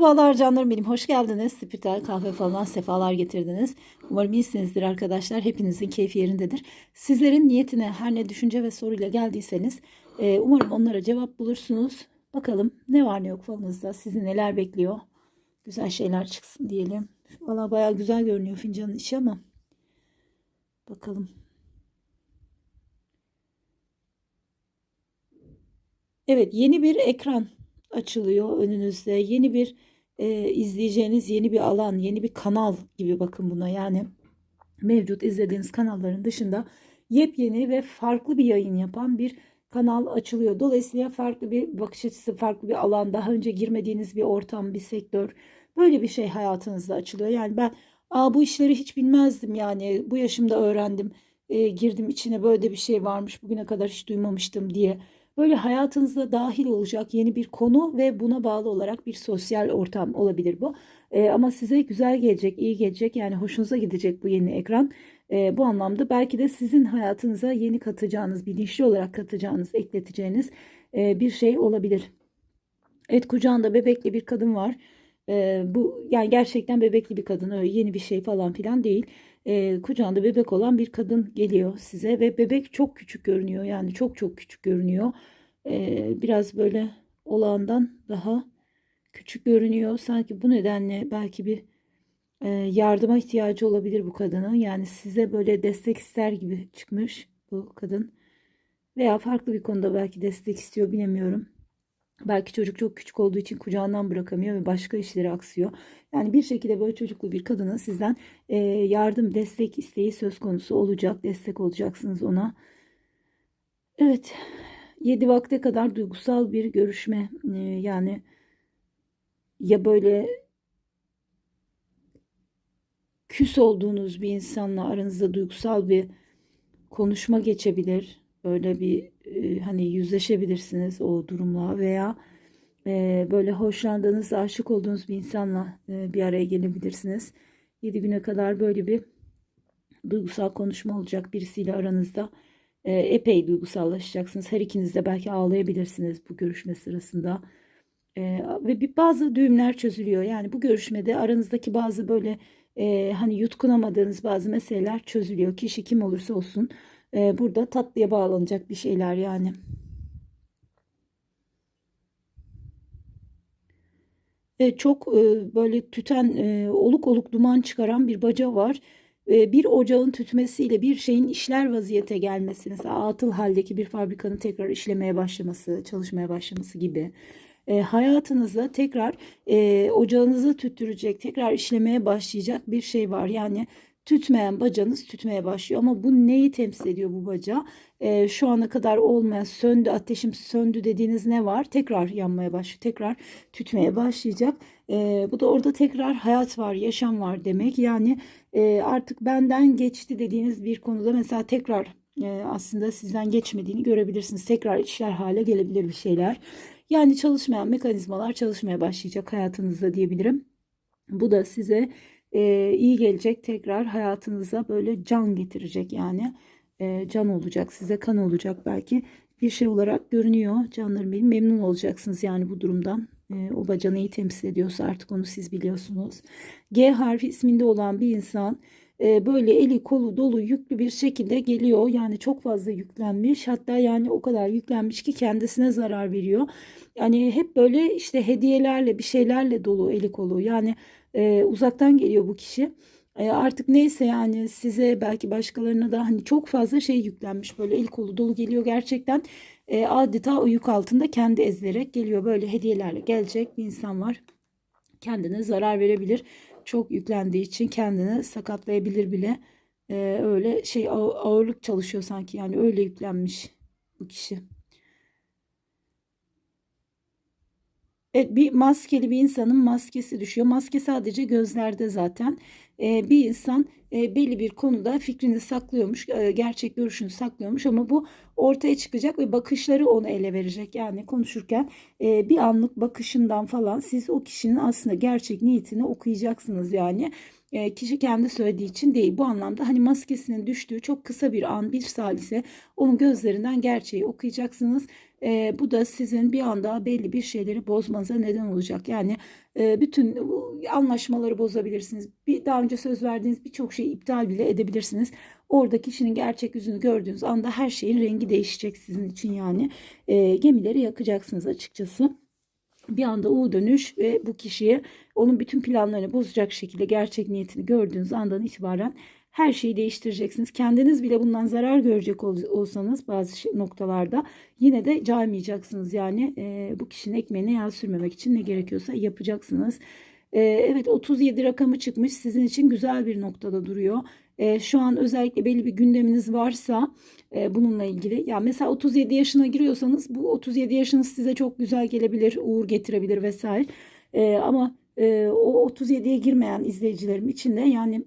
Merhabalar canlarım benim. Hoş geldiniz. Spiritüel kahve falan sefalar getirdiniz. Umarım iyisinizdir arkadaşlar. Hepinizin keyfi yerindedir. Sizlerin niyetine her ne düşünce ve soruyla geldiyseniz e, umarım onlara cevap bulursunuz. Bakalım ne var ne yok falınızda. Sizi neler bekliyor. Güzel şeyler çıksın diyelim. Valla baya güzel görünüyor fincanın içi ama. Bakalım. Evet yeni bir ekran açılıyor önünüzde. Yeni bir e, izleyeceğiniz yeni bir alan, yeni bir kanal gibi bakın buna. Yani mevcut izlediğiniz kanalların dışında yepyeni ve farklı bir yayın yapan bir kanal açılıyor. Dolayısıyla farklı bir bakış açısı, farklı bir alan, daha önce girmediğiniz bir ortam, bir sektör böyle bir şey hayatınızda açılıyor. Yani ben Aa, bu işleri hiç bilmezdim yani bu yaşımda öğrendim, e, girdim içine böyle bir şey varmış bugüne kadar hiç duymamıştım diye Böyle hayatınıza dahil olacak yeni bir konu ve buna bağlı olarak bir sosyal ortam olabilir bu. E, ama size güzel gelecek, iyi gelecek yani hoşunuza gidecek bu yeni ekran. E, bu anlamda belki de sizin hayatınıza yeni katacağınız, bilinçli olarak katacağınız, ekleteceğiniz e, bir şey olabilir. Evet kucağında bebekli bir kadın var. Bu yani gerçekten bebekli bir kadın öyle yeni bir şey falan filan değil. E, kucağında bebek olan bir kadın geliyor size ve bebek çok küçük görünüyor yani çok çok küçük görünüyor. E, biraz böyle olağandan daha küçük görünüyor. Sanki bu nedenle belki bir e, yardıma ihtiyacı olabilir bu kadının. Yani size böyle destek ister gibi çıkmış bu kadın. Veya farklı bir konuda belki destek istiyor bilemiyorum. Belki çocuk çok küçük olduğu için kucağından bırakamıyor ve başka işleri aksıyor. Yani bir şekilde böyle çocuklu bir kadının sizden e, yardım, destek isteği söz konusu olacak. Destek olacaksınız ona. Evet. 7 vakte kadar duygusal bir görüşme. E, yani ya böyle küs olduğunuz bir insanla aranızda duygusal bir konuşma geçebilir. Böyle bir e, hani yüzleşebilirsiniz o durumla veya e, böyle hoşlandığınız, aşık olduğunuz bir insanla e, bir araya gelebilirsiniz. 7 güne kadar böyle bir duygusal konuşma olacak birisiyle aranızda. E, epey duygusallaşacaksınız. Her ikiniz de belki ağlayabilirsiniz bu görüşme sırasında. E, ve bir bazı düğümler çözülüyor. Yani bu görüşmede aranızdaki bazı böyle e, hani yutkunamadığınız bazı meseleler çözülüyor. Kişi kim olursa olsun e, burada tatlıya bağlanacak bir şeyler yani. E, çok e, böyle tüten e, oluk oluk duman çıkaran bir baca var. E, bir ocağın tütmesiyle bir şeyin işler vaziyete gelmesi mesela atıl haldeki bir fabrikanın tekrar işlemeye başlaması, çalışmaya başlaması gibi. E, hayatınızda tekrar e, ocağınızı tüttürecek, tekrar işlemeye başlayacak bir şey var. Yani tütmeyen bacanız tütmeye başlıyor. Ama bu neyi temsil ediyor bu baca? Ee, şu ana kadar olmayan söndü ateşim söndü dediğiniz ne var? Tekrar yanmaya başlıyor. Tekrar tütmeye başlayacak. Ee, bu da orada tekrar hayat var, yaşam var demek. Yani e, artık benden geçti dediğiniz bir konuda mesela tekrar e, aslında sizden geçmediğini görebilirsiniz. Tekrar işler hale gelebilir bir şeyler. Yani çalışmayan mekanizmalar çalışmaya başlayacak hayatınızda diyebilirim. Bu da size e, iyi gelecek tekrar hayatınıza böyle can getirecek yani. E, can olacak size kan olacak belki. Bir şey olarak görünüyor. Canlarım benim memnun olacaksınız yani bu durumdan. E, o baca neyi temsil ediyorsa artık onu siz biliyorsunuz. G harfi isminde olan bir insan e, böyle eli kolu dolu yüklü bir şekilde geliyor. Yani çok fazla yüklenmiş. Hatta yani o kadar yüklenmiş ki kendisine zarar veriyor. Yani hep böyle işte hediyelerle bir şeylerle dolu eli kolu. Yani e, uzaktan geliyor bu kişi. E, artık neyse yani size belki başkalarına da hani çok fazla şey yüklenmiş böyle el kolu dolu geliyor gerçekten. E, adeta o yük altında kendi ezlerek geliyor. Böyle hediyelerle gelecek bir insan var. Kendine zarar verebilir. Çok yüklendiği için kendini sakatlayabilir bile. E, öyle şey ağırlık çalışıyor sanki yani öyle yüklenmiş bu kişi. Evet, bir maskeli bir insanın maskesi düşüyor. Maske sadece gözlerde zaten. Ee, bir insan e, belli bir konuda fikrini saklıyormuş, e, gerçek görüşünü saklıyormuş ama bu ortaya çıkacak ve bakışları onu ele verecek. Yani konuşurken e, bir anlık bakışından falan siz o kişinin aslında gerçek niyetini okuyacaksınız yani. E, kişi kendi söylediği için değil. Bu anlamda hani maskesinin düştüğü çok kısa bir an, bir salise onun gözlerinden gerçeği okuyacaksınız. E, bu da sizin bir anda belli bir şeyleri bozmanıza neden olacak. Yani e, bütün anlaşmaları bozabilirsiniz. Bir, daha önce söz verdiğiniz birçok şeyi iptal bile edebilirsiniz. Orada kişinin gerçek yüzünü gördüğünüz anda her şeyin rengi değişecek sizin için yani. E, gemileri yakacaksınız açıkçası bir anda U dönüş ve bu kişiye onun bütün planlarını bozacak şekilde gerçek niyetini gördüğünüz andan itibaren her şeyi değiştireceksiniz. Kendiniz bile bundan zarar görecek olsanız bazı şey, noktalarda yine de caymayacaksınız. Yani e, bu kişinin ekmeğine yağ sürmemek için ne gerekiyorsa yapacaksınız. E, evet 37 rakamı çıkmış sizin için güzel bir noktada duruyor. E, şu an özellikle belli bir gündeminiz varsa e, bununla ilgili. Ya mesela 37 yaşına giriyorsanız bu 37 yaşınız size çok güzel gelebilir, uğur getirebilir vesaire. E, ama e, o 37'ye girmeyen izleyicilerim için de yani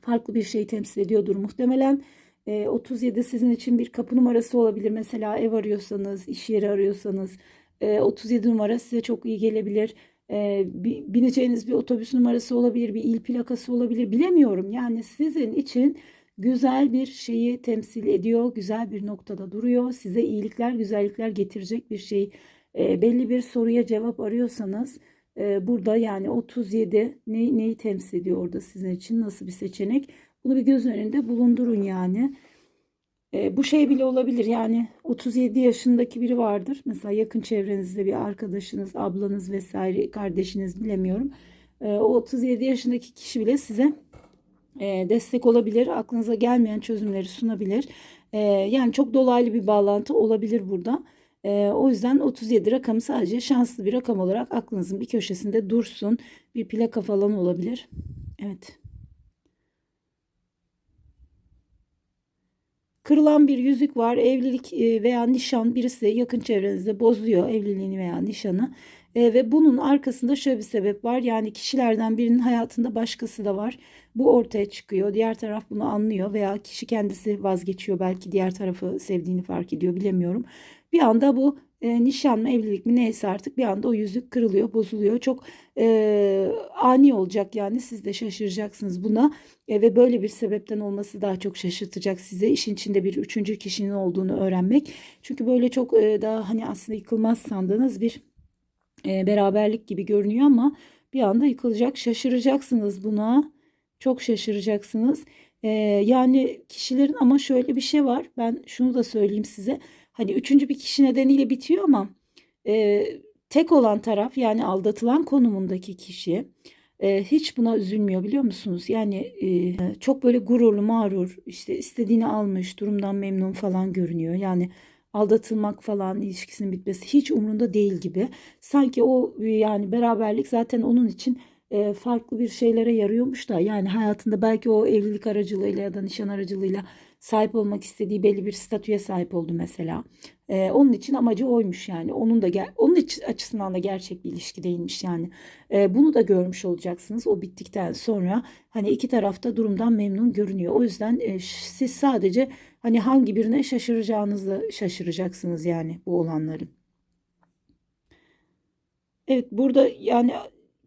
farklı bir şey temsil ediyordur muhtemelen. E, 37 sizin için bir kapı numarası olabilir. Mesela ev arıyorsanız, iş yeri arıyorsanız e, 37 numara size çok iyi gelebilir. E, bineceğiniz bir otobüs numarası olabilir, bir il plakası olabilir. Bilemiyorum. Yani sizin için güzel bir şeyi temsil ediyor. Güzel bir noktada duruyor. Size iyilikler, güzellikler getirecek bir şey. E, belli bir soruya cevap arıyorsanız e, burada yani 37 ne, neyi temsil ediyor orada sizin için? Nasıl bir seçenek? Bunu bir göz önünde bulundurun yani. E, bu şey bile olabilir yani 37 yaşındaki biri vardır. Mesela yakın çevrenizde bir arkadaşınız, ablanız vesaire, kardeşiniz bilemiyorum. E, o 37 yaşındaki kişi bile size e, destek olabilir. Aklınıza gelmeyen çözümleri sunabilir. E, yani çok dolaylı bir bağlantı olabilir burada. E, o yüzden 37 rakamı sadece şanslı bir rakam olarak aklınızın bir köşesinde dursun. Bir plaka falan olabilir. Evet. Kırılan bir yüzük var. Evlilik veya nişan birisi yakın çevrenizde bozuyor evliliğini veya nişanı. E, ve bunun arkasında şöyle bir sebep var. Yani kişilerden birinin hayatında başkası da var. Bu ortaya çıkıyor. Diğer taraf bunu anlıyor veya kişi kendisi vazgeçiyor. Belki diğer tarafı sevdiğini fark ediyor bilemiyorum. Bir anda bu e, nişan mı evlilik mi neyse artık bir anda o yüzük kırılıyor, bozuluyor. Çok e, ani olacak yani siz de şaşıracaksınız buna e, ve böyle bir sebepten olması daha çok şaşırtacak size. işin içinde bir üçüncü kişinin olduğunu öğrenmek. Çünkü böyle çok e, daha hani aslında yıkılmaz sandığınız bir e, beraberlik gibi görünüyor ama bir anda yıkılacak. Şaşıracaksınız buna. Çok şaşıracaksınız. E, yani kişilerin ama şöyle bir şey var. Ben şunu da söyleyeyim size. Hani üçüncü bir kişi nedeniyle bitiyor ama e, tek olan taraf yani aldatılan konumundaki kişi e, hiç buna üzülmüyor biliyor musunuz? Yani e, çok böyle gururlu, mağrur, işte istediğini almış, durumdan memnun falan görünüyor. Yani aldatılmak falan ilişkisinin bitmesi hiç umrunda değil gibi. Sanki o yani beraberlik zaten onun için e, farklı bir şeylere yarıyormuş da yani hayatında belki o evlilik aracılığıyla ya da nişan aracılığıyla sahip olmak istediği belli bir statüye sahip oldu mesela. Ee, onun için amacı oymuş yani. Onun da onun açısından da gerçek bir ilişki değilmiş yani. Ee, bunu da görmüş olacaksınız. O bittikten sonra hani iki tarafta durumdan memnun görünüyor. O yüzden e, siz sadece hani hangi birine şaşıracağınızı şaşıracaksınız yani bu olanların. Evet burada yani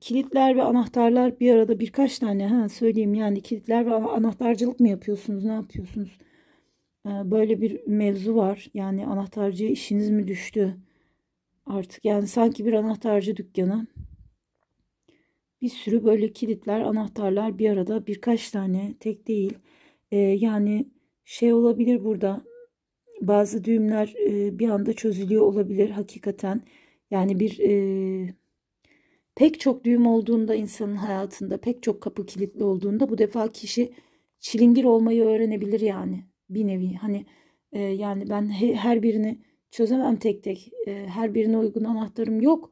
kilitler ve anahtarlar bir arada birkaç tane ha söyleyeyim yani kilitler ve anahtarcılık mı yapıyorsunuz ne yapıyorsunuz? Ee, böyle bir mevzu var. Yani anahtarcıya işiniz mi düştü? Artık yani sanki bir anahtarcı dükkanı. Bir sürü böyle kilitler, anahtarlar bir arada birkaç tane tek değil. Ee, yani şey olabilir burada. Bazı düğümler e, bir anda çözülüyor olabilir hakikaten. Yani bir e, pek çok düğüm olduğunda insanın hayatında pek çok kapı kilitli olduğunda bu defa kişi çilingir olmayı öğrenebilir yani bir nevi hani e, yani ben he, her birini çözemem tek tek e, her birine uygun anahtarım yok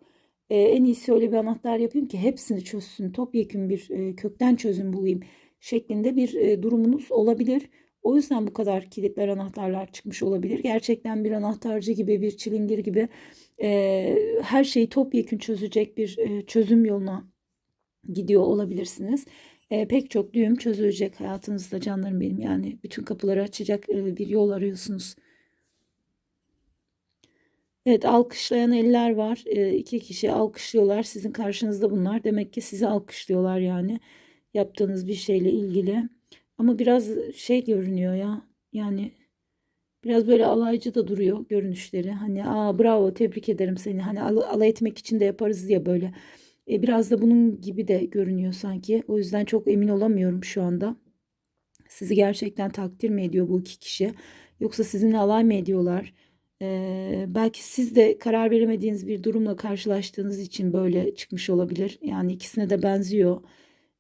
e, en iyisi öyle bir anahtar yapayım ki hepsini çözsün topyekun bir e, kökten çözüm bulayım şeklinde bir e, durumunuz olabilir. O yüzden bu kadar kilitler anahtarlar çıkmış olabilir. Gerçekten bir anahtarcı gibi bir çilingir gibi e, her şeyi topyekun çözecek bir e, çözüm yoluna gidiyor olabilirsiniz. E, pek çok düğüm çözülecek hayatınızda canlarım benim yani bütün kapıları açacak e, bir yol arıyorsunuz. Evet alkışlayan eller var. E, iki kişi alkışlıyorlar. Sizin karşınızda bunlar. Demek ki sizi alkışlıyorlar yani. Yaptığınız bir şeyle ilgili. Ama biraz şey görünüyor ya. Yani biraz böyle alaycı da duruyor görünüşleri. Hani aa bravo tebrik ederim seni. Hani al alay etmek için de yaparız diye böyle E, biraz da bunun gibi de görünüyor sanki. O yüzden çok emin olamıyorum şu anda. Sizi gerçekten takdir mi ediyor bu iki kişi? Yoksa sizinle alay mı ediyorlar? Ee, belki siz de karar veremediğiniz bir durumla karşılaştığınız için böyle çıkmış olabilir. Yani ikisine de benziyor.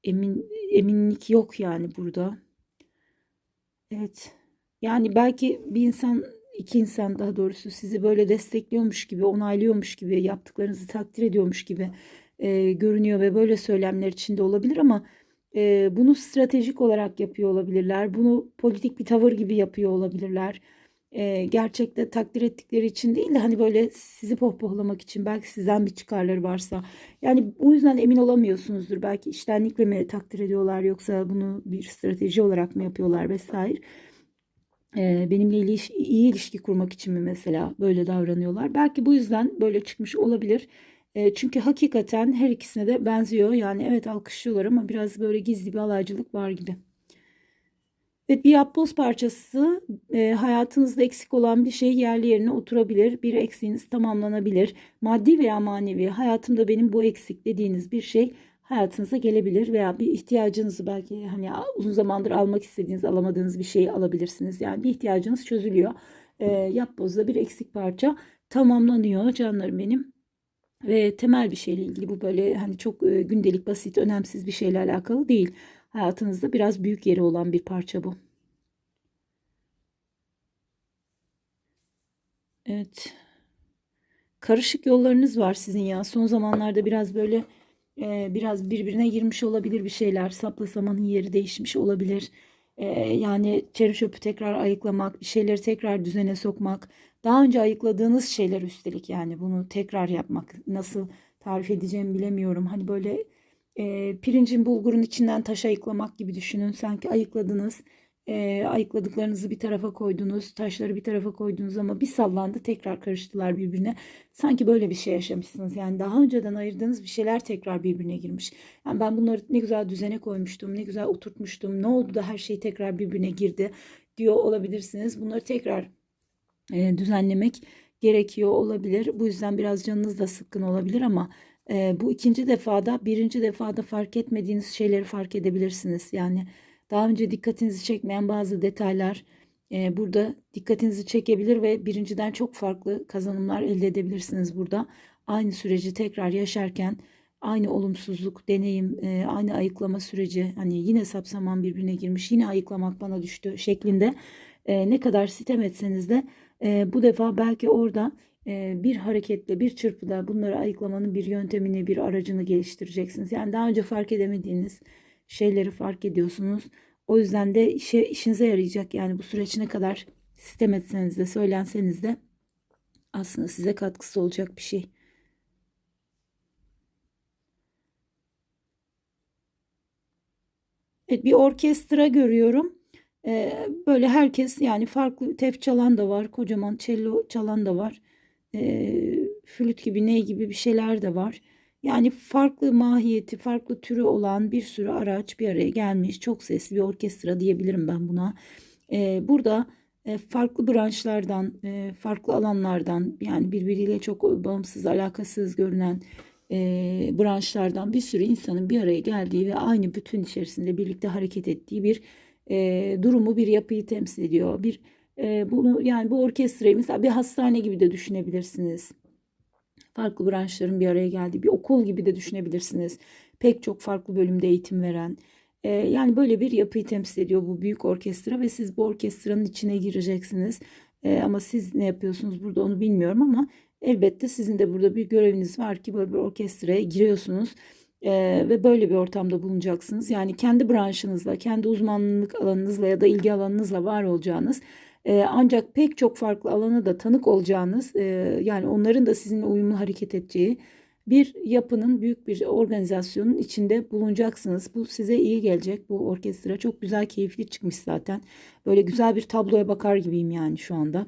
Emin eminlik yok yani burada. Evet. Yani belki bir insan, iki insan daha doğrusu sizi böyle destekliyormuş gibi, onaylıyormuş gibi, yaptıklarınızı takdir ediyormuş gibi e, görünüyor ve böyle söylemler içinde olabilir ama e, bunu stratejik olarak yapıyor olabilirler. Bunu politik bir tavır gibi yapıyor olabilirler. E, gerçekte takdir ettikleri için değil de hani böyle sizi pohpohlamak için belki sizden bir çıkarları varsa. Yani bu yüzden emin olamıyorsunuzdur. Belki iştenlikle mi takdir ediyorlar yoksa bunu bir strateji olarak mı yapıyorlar vesaire. Benimle iliş, iyi ilişki kurmak için mi mesela böyle davranıyorlar? Belki bu yüzden böyle çıkmış olabilir. Çünkü hakikaten her ikisine de benziyor. Yani evet alkışlıyorlar ama biraz böyle gizli bir alaycılık var gibi. Evet bir yapboz parçası hayatınızda eksik olan bir şey yerli yerine oturabilir. Bir eksiğiniz tamamlanabilir. Maddi veya manevi hayatımda benim bu eksik dediğiniz bir şey hayatınıza gelebilir veya bir ihtiyacınızı belki hani uzun zamandır almak istediğiniz alamadığınız bir şeyi alabilirsiniz. Yani bir ihtiyacınız çözülüyor. E, yapbozda bir eksik parça tamamlanıyor canlarım benim ve temel bir şeyle ilgili bu böyle hani çok e, gündelik basit önemsiz bir şeyle alakalı değil. Hayatınızda biraz büyük yeri olan bir parça bu. Evet. Karışık yollarınız var sizin ya. Son zamanlarda biraz böyle e, biraz birbirine girmiş olabilir bir şeyler. Sapla samanın yeri değişmiş olabilir. E, yani çeri çöpü tekrar ayıklamak, bir şeyleri tekrar düzene sokmak. Daha önce ayıkladığınız şeyler üstelik yani bunu tekrar yapmak. Nasıl tarif edeceğimi bilemiyorum. Hani böyle e, pirincin bulgurun içinden taş ayıklamak gibi düşünün. Sanki ayıkladınız. E, ayıkladıklarınızı bir tarafa koydunuz. Taşları bir tarafa koydunuz ama bir sallandı tekrar karıştılar birbirine. Sanki böyle bir şey yaşamışsınız. Yani daha önceden ayırdığınız bir şeyler tekrar birbirine girmiş. Yani ben bunları ne güzel düzene koymuştum. Ne güzel oturtmuştum. Ne oldu da her şey tekrar birbirine girdi diyor olabilirsiniz. Bunları tekrar e, düzenlemek gerekiyor olabilir. Bu yüzden biraz canınız da sıkkın olabilir ama e, bu ikinci defada birinci defada fark etmediğiniz şeyleri fark edebilirsiniz. Yani daha önce dikkatinizi çekmeyen bazı detaylar e, burada dikkatinizi çekebilir ve birinciden çok farklı kazanımlar elde edebilirsiniz burada. Aynı süreci tekrar yaşarken aynı olumsuzluk, deneyim, e, aynı ayıklama süreci hani yine sapsaman birbirine girmiş, yine ayıklamak bana düştü şeklinde e, ne kadar sitem etseniz de e, bu defa belki orada e, bir hareketle, bir çırpıda bunları ayıklamanın bir yöntemini, bir aracını geliştireceksiniz. Yani daha önce fark edemediğiniz şeyleri fark ediyorsunuz. O yüzden de işe, işinize yarayacak. Yani bu süreç ne kadar sistem etseniz de, söylenseniz de aslında size katkısı olacak bir şey. Evet, bir orkestra görüyorum. Ee, böyle herkes yani farklı tef çalan da var, kocaman cello çalan da var. Ee, flüt gibi ney gibi bir şeyler de var. Yani farklı mahiyeti, farklı türü olan bir sürü araç bir araya gelmiş. Çok sesli bir orkestra diyebilirim ben buna. Ee, burada e, farklı branşlardan, e, farklı alanlardan yani birbiriyle çok bağımsız, alakasız görünen e, branşlardan bir sürü insanın bir araya geldiği ve aynı bütün içerisinde birlikte hareket ettiği bir e, durumu, bir yapıyı temsil ediyor. Bir e, bunu yani bu orkestrayı mesela bir hastane gibi de düşünebilirsiniz. Farklı branşların bir araya geldiği bir okul gibi de düşünebilirsiniz. Pek çok farklı bölümde eğitim veren. E, yani böyle bir yapıyı temsil ediyor bu büyük orkestra ve siz bu orkestranın içine gireceksiniz. E, ama siz ne yapıyorsunuz burada onu bilmiyorum ama elbette sizin de burada bir göreviniz var ki böyle bir orkestraya giriyorsunuz e, ve böyle bir ortamda bulunacaksınız. Yani kendi branşınızla, kendi uzmanlık alanınızla ya da ilgi alanınızla var olacağınız e, ancak pek çok farklı alana da tanık olacağınız e, yani onların da sizinle uyumlu hareket edeceği bir yapının büyük bir organizasyonun içinde bulunacaksınız. Bu size iyi gelecek. Bu orkestra çok güzel, keyifli çıkmış zaten. Böyle güzel bir tabloya bakar gibiyim yani şu anda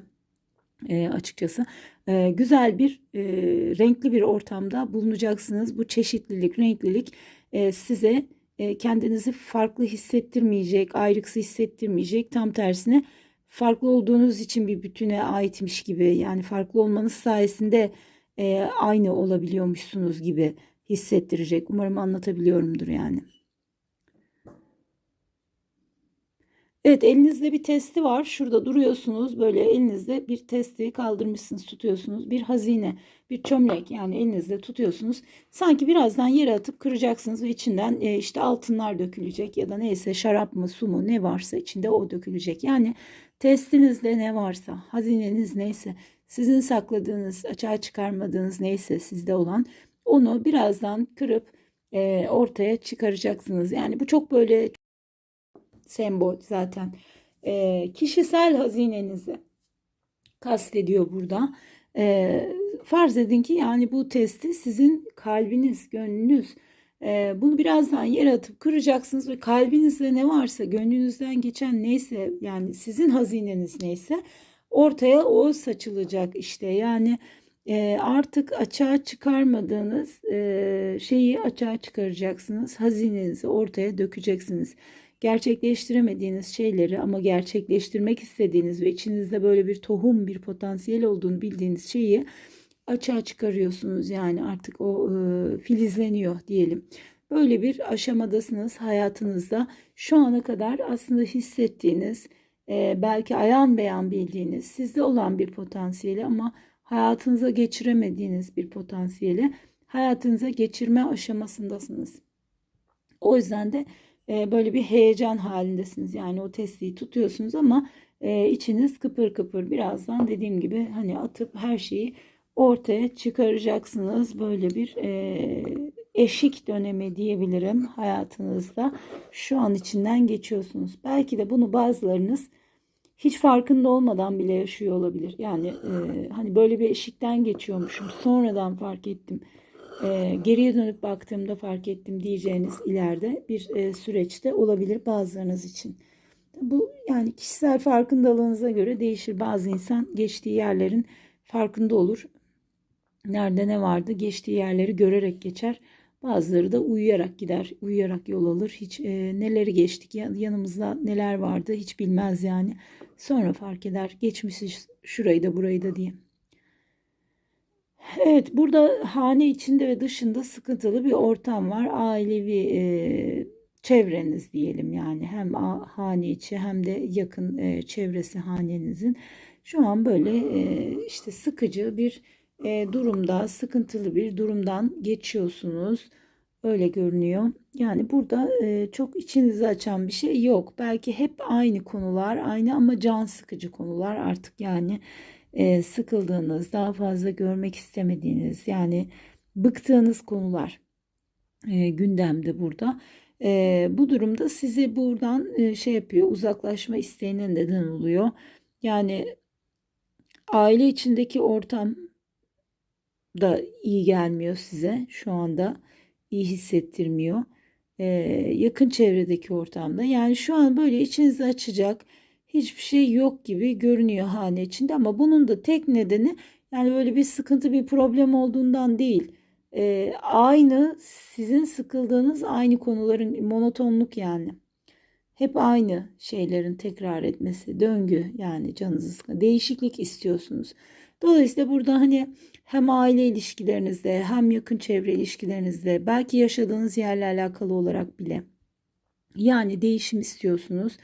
e, açıkçası. E, güzel bir e, renkli bir ortamda bulunacaksınız. Bu çeşitlilik, renklilik e, size e, kendinizi farklı hissettirmeyecek, ayrıksı hissettirmeyecek. Tam tersine farklı olduğunuz için bir bütüne aitmiş gibi yani farklı olmanız sayesinde e, aynı olabiliyormuşsunuz gibi hissettirecek. Umarım anlatabiliyorumdur yani. Evet elinizde bir testi var. Şurada duruyorsunuz. Böyle elinizde bir testi kaldırmışsınız tutuyorsunuz. Bir hazine, bir çömlek yani elinizde tutuyorsunuz. Sanki birazdan yere atıp kıracaksınız ve içinden e, işte altınlar dökülecek ya da neyse şarap mı su mu ne varsa içinde o dökülecek. Yani testinizde ne varsa, hazineniz neyse, sizin sakladığınız, açığa çıkarmadığınız neyse sizde olan onu birazdan kırıp e, ortaya çıkaracaksınız. Yani bu çok böyle sembol zaten. E, kişisel hazinenizi kastediyor burada. E, farz edin ki yani bu testi sizin kalbiniz, gönlünüz. E, bunu birazdan yere atıp kıracaksınız ve kalbinizde ne varsa, gönlünüzden geçen neyse yani sizin hazineniz neyse ortaya o saçılacak işte. Yani e, artık açığa çıkarmadığınız e, şeyi açığa çıkaracaksınız. Hazinenizi ortaya dökeceksiniz gerçekleştiremediğiniz şeyleri ama gerçekleştirmek istediğiniz ve içinizde böyle bir tohum, bir potansiyel olduğunu bildiğiniz şeyi açığa çıkarıyorsunuz. Yani artık o e, filizleniyor diyelim. Böyle bir aşamadasınız hayatınızda. Şu ana kadar aslında hissettiğiniz, e, belki ayan beyan bildiğiniz, sizde olan bir potansiyeli ama hayatınıza geçiremediğiniz bir potansiyeli hayatınıza geçirme aşamasındasınız. O yüzden de e, böyle bir heyecan halindesiniz. Yani o testiyi tutuyorsunuz ama e, içiniz kıpır kıpır. Birazdan dediğim gibi hani atıp her şeyi ortaya çıkaracaksınız. Böyle bir e, eşik dönemi diyebilirim hayatınızda. Şu an içinden geçiyorsunuz. Belki de bunu bazılarınız hiç farkında olmadan bile yaşıyor olabilir. Yani e, hani böyle bir eşikten geçiyormuşum. Sonradan fark ettim e, geriye dönüp baktığımda fark ettim diyeceğiniz ileride bir e, süreçte olabilir bazılarınız için. Bu yani kişisel farkındalığınıza göre değişir. Bazı insan geçtiği yerlerin farkında olur. Nerede ne vardı geçtiği yerleri görerek geçer. Bazıları da uyuyarak gider, uyuyarak yol alır. Hiç e, neleri geçtik, yanımızda neler vardı hiç bilmez yani. Sonra fark eder, geçmişiz şurayı da burayı da diye. Evet, burada hane içinde ve dışında sıkıntılı bir ortam var. Ailevi e, çevreniz diyelim yani hem hane içi hem de yakın e, çevresi hanenizin şu an böyle e, işte sıkıcı bir e, durumda, sıkıntılı bir durumdan geçiyorsunuz. Öyle görünüyor. Yani burada e, çok içinizi açan bir şey yok. Belki hep aynı konular, aynı ama can sıkıcı konular artık yani e, sıkıldığınız, daha fazla görmek istemediğiniz yani bıktığınız konular e, gündemde burada. E, bu durumda sizi buradan e, şey yapıyor, uzaklaşma isteğine neden oluyor. Yani aile içindeki ortam da iyi gelmiyor size şu anda iyi hissettirmiyor. Ee, yakın çevredeki ortamda yani şu an böyle içinizi açacak hiçbir şey yok gibi görünüyor hane içinde ama bunun da tek nedeni yani böyle bir sıkıntı bir problem olduğundan değil. Ee, aynı sizin sıkıldığınız aynı konuların monotonluk yani. Hep aynı şeylerin tekrar etmesi, döngü yani canınızı. Değişiklik istiyorsunuz. Dolayısıyla burada hani hem aile ilişkilerinizde hem yakın çevre ilişkilerinizde belki yaşadığınız yerle alakalı olarak bile yani değişim istiyorsunuz.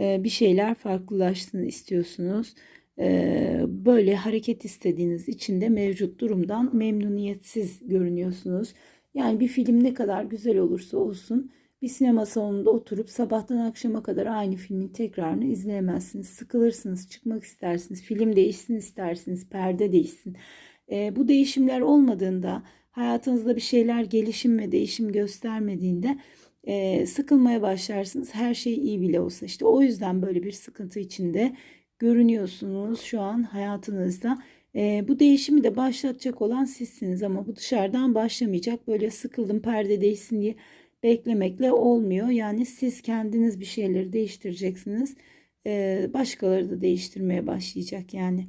Ee, bir şeyler farklılaşsın istiyorsunuz. Ee, böyle hareket istediğiniz için de mevcut durumdan memnuniyetsiz görünüyorsunuz. Yani bir film ne kadar güzel olursa olsun bir sinema salonunda oturup sabahtan akşama kadar aynı filmin tekrarını izleyemezsiniz. Sıkılırsınız, çıkmak istersiniz, film değişsin istersiniz, perde değişsin. E, bu değişimler olmadığında, hayatınızda bir şeyler gelişim ve değişim göstermediğinde e, sıkılmaya başlarsınız. Her şey iyi bile olsa işte o yüzden böyle bir sıkıntı içinde görünüyorsunuz şu an hayatınızda. E, bu değişimi de başlatacak olan sizsiniz ama bu dışarıdan başlamayacak. Böyle sıkıldım perde değişsin diye beklemekle olmuyor. Yani siz kendiniz bir şeyleri değiştireceksiniz. E, başkaları da değiştirmeye başlayacak yani.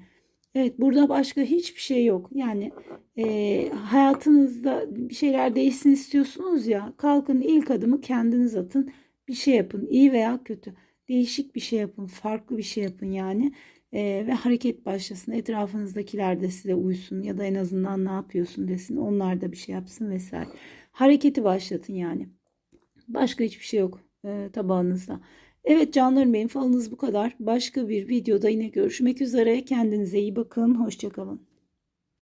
Evet burada başka hiçbir şey yok. Yani e, hayatınızda bir şeyler değişsin istiyorsunuz ya kalkın ilk adımı kendiniz atın. Bir şey yapın iyi veya kötü. Değişik bir şey yapın farklı bir şey yapın yani. E, ve hareket başlasın. Etrafınızdakiler de size uysun ya da en azından ne yapıyorsun desin. Onlar da bir şey yapsın vesaire. hareketi başlatın yani. Başka hiçbir şey yok e, tabağınızda. Evet canlarım benim falınız bu kadar. Başka bir videoda yine görüşmek üzere. Kendinize iyi bakın. Hoşçakalın.